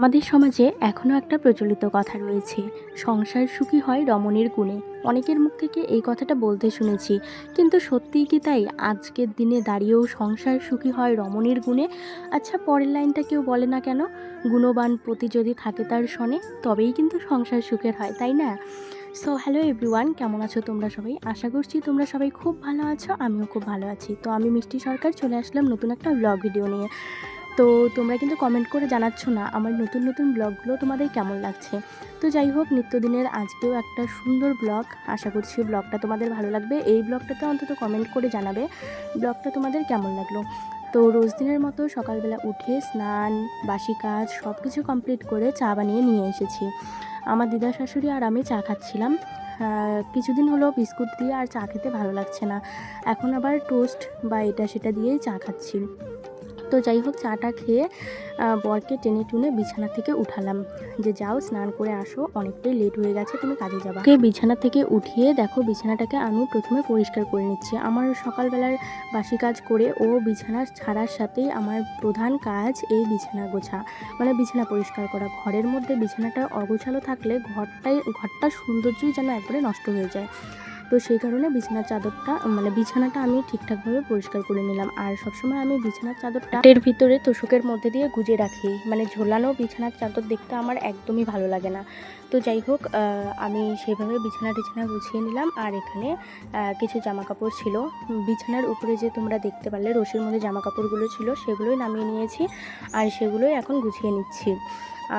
আমাদের সমাজে এখনও একটা প্রচলিত কথা রয়েছে, সংসার সুখী হয় রমণীর গুণে। অনেকের মুখ থেকে এই কথাটা বলতে শুনেছি, কিন্তু সত্যিই কি তাই? আজকের দিনে দাঁড়িয়েও সংসার সুখী হয় রমণীর গুণে? আচ্ছা পরের লাইনটা কেউ বলে না কেন? গুণবান প্রতি যদি থাকে তার সনে, তবেই কিন্তু সংসার সুখের হয়, তাই না? সো হ্যালো এভরিওয়ান কেমন আছো তোমরা সবাই? আশা করছি তোমরা সবাই খুব ভালো আছো, আমিও খুব ভালো আছি। তো আমি মিষ্টি সরকার, চলে আসলাম নতুন একটা ব্লগ ভিডিও নিয়ে। তো তোমরা কিন্তু কমেন্ট করে জানাচ্ছ না আমার নতুন নতুন ব্লগগুলো তোমাদের কেমন লাগছে? তো যাই হোক, নিত্যদিনের আজকেও একটা সুন্দর ব্লগ। আশা করছি ব্লগটা তোমাদের ভালো লাগবে। এই ব্লগটাতে অন্তত কমেন্ট করে জানাবে ব্লগটা তোমাদের কেমন লাগল। তো রোজ দিনের মতো সকালবেলা উঠে স্নান, বাসি কাজ সব কিছু কমপ্লিট করে চা বানিয়ে নিয়ে এসেছি। আমার দিদা শাশুড়ি আর আমি চা খাচ্ছিলাম। কিছুদিন হলো বিস্কুট দিয়ে আর চা খেতে ভালো লাগছে না। এখন আবার টোস্ট বা এটা সেটা দিয়েই চা খাচ্ছি। তো যাই হোক, চাটা খেয়ে বরকে টেনে টুনে বিছানা থেকে উঠালাম। যে যাও, স্নান করে আসো, অনেকটাই লেট হয়ে গেছে, তুমি কাজে যাবা। কে বিছানা থেকে উঠিয়ে দেখো, বিছানাটাকে আমি প্রথমে পরিষ্কার করে নিচ্ছি। আমার সকালবেলার বাসি কাজ করে ও বিছানা ছাড়ার সাথেই আমার প্রধান কাজ এই বিছানা গোছা। মানে বিছানা পরিষ্কার করা। ঘরের মধ্যে বিছানাটা অগোছালো থাকলে ঘরটাই, ঘরটার সৌন্দর্যই যেন একবারে নষ্ট হয়ে যায়। তো সেই কারণে বিছানার চাদরটা মানে বিছানাটা আমি ঠিকঠাকভাবে পরিষ্কার করে নিলাম। আর সবসময় আমি বিছানার চাদরটা এর ভিতরে তোষকের মধ্যে দিয়ে গুজে রাখি। মানে ঝোলানো বিছানার চাদর দেখতে আমার একদমই ভালো লাগে না। তো যাই হোক আমি সেইভাবে বিছানা টিছানা গুছিয়ে নিলাম। আর এখানে কিছু জামা কাপড় ছিল। বিছানার উপরে যে তোমরা দেখতে পারলে রশির মধ্যে জামা কাপড়গুলো ছিল, সেগুলোই নামিয়ে নিয়েছি। আর সেগুলোই এখন গুছিয়ে নিচ্ছি।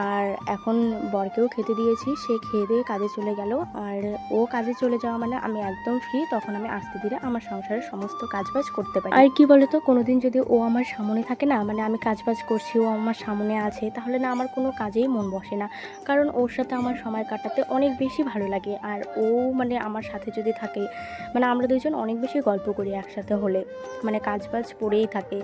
আর এখন বরকেও খেতে দিয়েছি, সে খেয়ে দিয়ে কাজে চলে গেল। আর ও কাজে চলে যাওয়া মানে আমি একদম ফ্রি তখন আমি আস্তে ধীরে আমার সংসারের সমস্ত কাজবাজ করতে পারি। আর কি বলতো, কোনোদিন যদি ও আমার সামনে থাকে না মানে আমি কাজবাজ করছি, ও আমার সামনে আছে, তাহলে না আমার কোনো কাজেই মন বসে না। কারণ ওর সাথে আমার সময় কাটাতে অনেক বেশি ভালো লাগে, আর ও মানে আমার সাথে যদি থাকে মানে আমরা দুজন অনেক বেশি গল্প করি একসাথে হলে। মানে কাজবাজ পড়েই থাকে।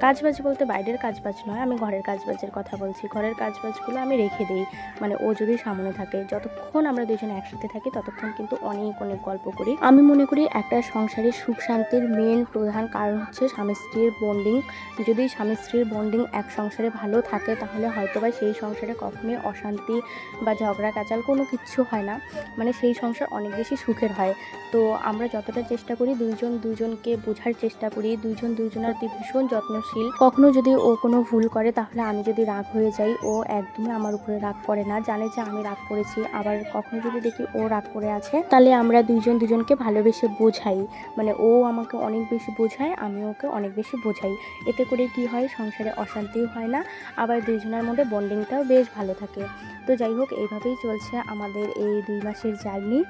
কাজবাজ বলতে বাইরের কাজবাজ নয়, আমি ঘরের কাজবাজের কথা বলছি। ঘরের কাজবাজগুলো আমি রেখে দিই। মানে ও যদি সামনে থাকে, যতক্ষণ আমরা দুজন একসাথে থাকি, ততক্ষণ কিন্তু অনেক অনেক গল্প করি। আমি মনে করি একটা সংসারের সুখ শান্তির মেন প্রধান কারণ হচ্ছে স্বামী স্ত্রীর বন্ডিং যদি স্বামী স্ত্রীর বন্ডিং এক সংসারে ভালো থাকে, তাহলে হয়তোবা সেই সংসারে কখনোই অশান্তি বা ঝগড়া কাচাল কোনো কিছু হয় না। মানে সেই সংসার অনেক বেশি সুখের হয়। তো আমরা যতটা চেষ্টা করি, দুইজন দুজনকে বোঝার চেষ্টা করি। দুইজন দুজনের প্রতি ভীষণ যত্নশীল। কখনো যদি ও কোনো ভুল করে, তাহলে আমি যদি রাগ হয়ে যাই ও একদমই আমার উপরে রাগ করে না। জানে যে আমি রাগ করেছি। আবার কখনো যদি দেখি ও রাগ করে আছে, তাহলে আমরা দুইজন দুজনকে ভালোবেসে বোঝাই। মানে ও আমাকে অনেক বেশি বোঝায়, আমি ওকে অনেক বেশি বোঝাই। এতে করে কি হয়? সংসারে অশান্তিও হয় না। আবার দুইজনের মধ্যে বন্ডিংটাও বেশ ভালো থাকে। তো যাই হোক, এইভাবেই চলছে আমাদের এই দুই মাসের জার্নি।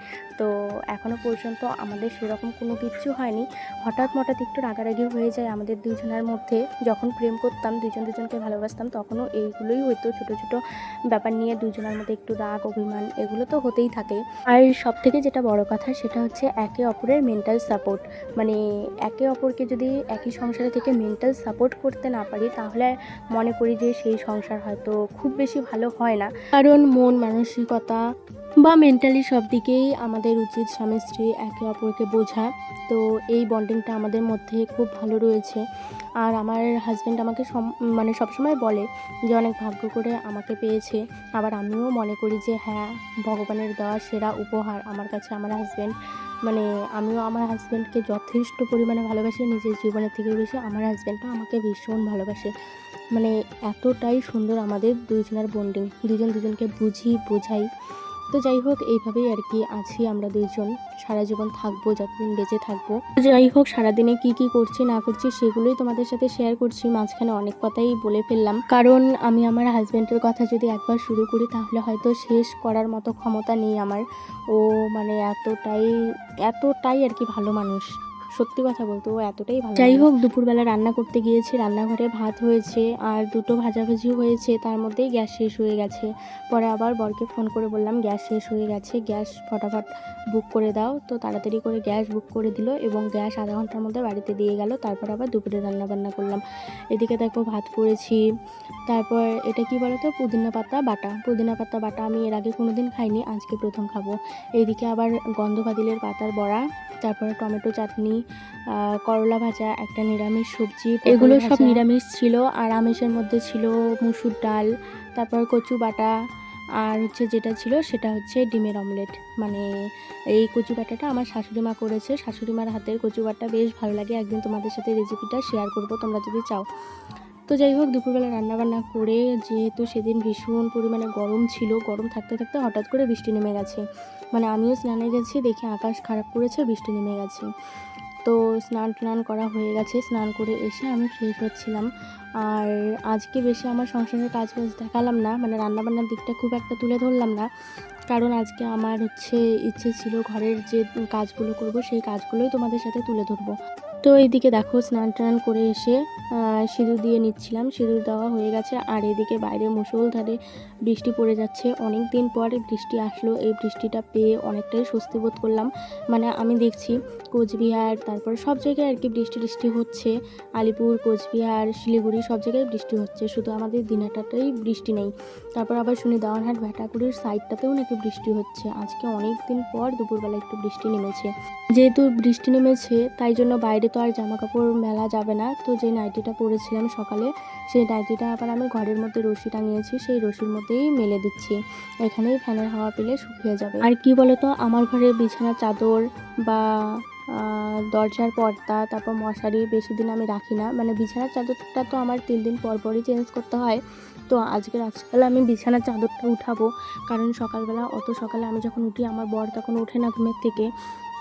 তো এখনও পর্যন্ত আমাদের সেরকম কোনো কিচ্ছু হয়নি। হঠাৎ মঠাৎ একটু রাগারাগি হয়ে যায় আমাদের দুজনের মধ্যে। যখন প্রেম করতাম দুজন দুজনকে ভালোবাসতাম, তখনও এইগুলোই হতো ছোট ছোট ব্যাপার নিয়ে দুজনের মধ্যে একটু রাগ, অভিমান এগুলো তো হতেই থাকে। আর সব থেকে যেটা বড় কথা, সেটা হচ্ছে একে অপরের মেন্টাল সাপোর্ট মানে একে অপরকে যদি একই সংসারে থেকে মেন্টাল সাপোর্ট করতে না পারি, তাহলে মনে করি যে সেই সংসার হয়তো খুব বেশি ভালো হয় না। কারণ মন, মানসিকতা বা মেন্টালি সব দিকেই আমাদের উচিত স্বামী স্ত্রী একে অপরকে বোঝা। তো এই বন্ডিংটা আমাদের মধ্যে খুব ভালো রয়েছে। আর আমার হাজব্যান্ড আমাকে সম- মানে সবসময় বলে যে, অনেক ভাগ্য করে আমাকে পেয়েছে। আবার আমিও মনে করি যে হ্যাঁ ভগবানের দেওয়া সেরা উপহার আমার কাছে, আমার হাজব্যান্ড মানে আমিও আমার হাজব্যান্ডকে যথেষ্ট পরিমাণে ভালোবাসি, নিজের জীবনের থেকে বেশি আমার হাজব্যান্ডও আমাকে ভীষণ ভালোবাসে। মানে এতটাই সুন্দর আমাদের দুজনের বন্ডিং দুজন দুজনকে বুঝি, বোঝাই। তো যাই হোক, এইভাবেই আর কি আছি আমরা দুইজন। সারা জীবন থাকব, যতদিন বেঁচে থাকব। যাই হোক, সারাদিনে কি কি করছি, না করছি, সেগুলোই তোমাদের সাথে শেয়ার করছি। মাঝখানে অনেক কথাই বলে ফেললাম। কারণ আমি আমার হাজব্যান্ডের কথা যদি একবার শুরু করি, তাহলে হয়তো শেষ করার মতো ক্ষমতা নেই আমার। ও মানে এতটাই এতটাই আর কি ভালো মানুষ। সত্যি কথা বলতে ও এতটাই ভালো যাই হোক দুপুরবেলা রান্না করতে গিয়েছি রান্নাঘরে ভাত হয়েছে আর দুটো ভাজাভাজি হয়েছে তার মধ্যেই গ্যাস শেষ হয়ে গেছে। পরে আবার বরকে ফোন করে বললাম গ্যাস শেষ হয়ে গেছে গ্যাস ফটাফট বুক করে দাও। তো তাড়াতাড়ি করে গ্যাস বুক করে দিল এবং গ্যাস আধা ঘণ্টার মধ্যে বাড়িতে দিয়ে গেল। তারপর আবার দুপুরে রান্না বান্না করলাম। এদিকে দেখো ভাত করেছি। তারপর এটা কি বলতো? পুদিনা পাতা বাটা। পুদিনা পাতা বাটা আমি এর আগে কোনোদিন খাইনি আজকে প্রথম খাব। এইদিকে আবার গন্ধ বাদিলের পাতার বড়া। তারপরে টমেটো চাটনি করলা ভাজা একটা নিরামিষ সবজি এগুলো সব নিরামিষ ছিল আর আমিষের মধ্যে ছিল মুসুর ডাল তারপর কচু বাটা আর হচ্ছে যেটা ছিল সেটা হচ্ছে ডিমের অমলেট। মানে এই কচু বাটাটা আমার শাশুড়ি মা করেছে শাশুড়ি মার হাতের কচু বাটা বেশ ভালো লাগে একদিন তোমাদের সাথে রেসিপিটা শেয়ার করব তোমরা যদি চাও। তো যাই হোক দুপুরবেলা রান্নাবান্না করে যেহেতু সেদিন ভীষণ পরিমাণে গরম ছিল গরম থাকতে থাকতে হঠাৎ করে বৃষ্টি নেমে গেছে। মানে আমিও স্নানে গেছি, দেখি আকাশ খারাপ করেছে, বৃষ্টি নেমে গেছে। তো স্নান টান করা হয়ে গেছে, স্নান করে এসে আমি ফ্রেশ হচ্ছিলাম। আর আজকে বেশি আমার সংসারের কাজ বাজ দেখালাম না মানে রান্নাবান্নার দিকটা খুব একটা তুলে ধরলাম না। কারণ আজকে আমার হচ্ছে ইচ্ছে ছিল ঘরের যে কাজগুলো করব, সেই কাজগুলোই তোমাদের সাথে তুলে ধরবো। তো এইদিকে দেখো স্নান টান করে এসে সিঁদুর দিয়ে নিচ্ছিলাম। সিঁদুর দেওয়া হয়ে গেছে। আর এদিকে বাইরে মুষলধারে বৃষ্টি পড়ে যাচ্ছে। অনেক দিন পর বৃষ্টি আসলো। এই বৃষ্টিটা পেয়ে অনেকটাই স্বস্তি বোধ করলাম। মানে আমি দেখছি কোচবিহার, তারপর সব জায়গায় আর কি বৃষ্টি বৃষ্টি হচ্ছে। আলিপুর, কোচবিহার, শিলিগুড়ি সব জায়গায় বৃষ্টি হচ্ছে। শুধু আমাদের দিনাটাতেই বৃষ্টি নেই। তারপর আবার শুনি দেওয়ানহাট ভেটাগুড়ির সাইডটাতেও নাকি বৃষ্টি হচ্ছে। আজকে অনেক দিন পর দুপুরবেলা একটু বৃষ্টি নেমেছে। যেহেতু বৃষ্টি নেমেছে, তাই জন্য বাইরে তো আর জামা কাপড় মেলা যাবে না। তো যে নাইটিটা পরেছিলাম সকালে, সেই নাইটিটা আবার আমি ঘরের মধ্যে রশি টাঙিয়েছি, সেই রশির মধ্যেই মেলে দিচ্ছি। এখানেই ফ্যানের হাওয়া পেলে শুকিয়ে যাবে। আর কি বলতো, আমার ঘরের বিছানা চাদর বা দরজার পর্দা, তারপর মশারি বেশি দিন আমি রাখি না। মানে বিছানার চাদরটা তো আমার তিন দিন পর পরই চেঞ্জ করতে হয়। তো আজকে রাত্রিবেলা আমি বিছানার চাদরটা উঠাবো। কারণ সকালবেলা, অত সকালে আমি যখন উঠি, আমার বর তখন ওঠে না ঘুমের থেকে।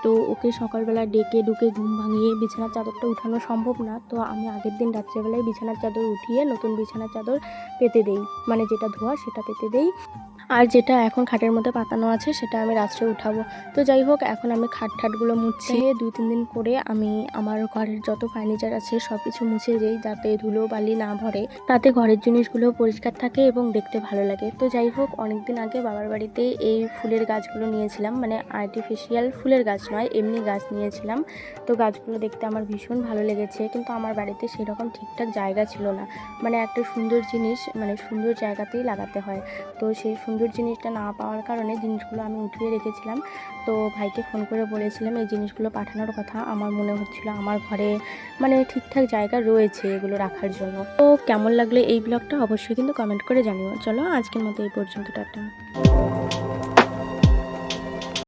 তো ওকে সকালবেলা ডেকে ডুকে ঘুম ভাঙিয়ে বিছানার চাদরটা উঠানো সম্ভব না। তো আমি আগের দিন রাত্রেবেলায় বিছানার চাদর উঠিয়ে নতুন বিছানার চাদর পেতে দেই। মানে যেটা ধোয়া সেটা পেতে দেই। আর যেটা এখন খাটের মধ্যে পাতানো আছে সেটা আমি রাত্রে উঠাবো। তো যাই হোক এখন আমি খাট ঠাটগুলো মুছছি দুই তিন দিন করে আমি আমার ঘরের যত ফার্নিচার আছে সব কিছু মুছে যাই যাতে ধুলো বালি না ভরে তাতে ঘরের জিনিসগুলো পরিষ্কার থাকে এবং দেখতে ভালো লাগে। তো যাই হোক অনেক দিন আগে বাবার বাড়িতে এই ফুলের গাছগুলো নিয়েছিলাম। মানে আর্টিফিশিয়াল ফুলের গাছ নয় এমনি গাছ নিয়েছিলাম। তো গাছগুলো দেখতে আমার ভীষণ ভালো লেগেছে। কিন্তু আমার বাড়িতে সেরকম ঠিকঠাক জায়গা ছিল না। মানে একটা সুন্দর জিনিস মানে সুন্দর জায়গাতেই লাগাতে হয়। তো সেই সুন্দর জিনিসটা না পাওয়ার কারণে জিনিসগুলো আমি উঠিয়ে রেখেছিলাম। তো ভাইকে ফোন করে বলেছিলাম, এই জিনিসগুলো পাঠানোর কথা আমার মনে হচ্ছিল আমার ঘরে মানে ঠিকঠাক জায়গা রয়েছে এগুলো রাখার জন্য। তো কেমন লাগল এই ব্লগটা অবশ্যই কিন্তু কমেন্ট করে জানিও। চলো আজকের মতো এই পর্যন্ত টাটা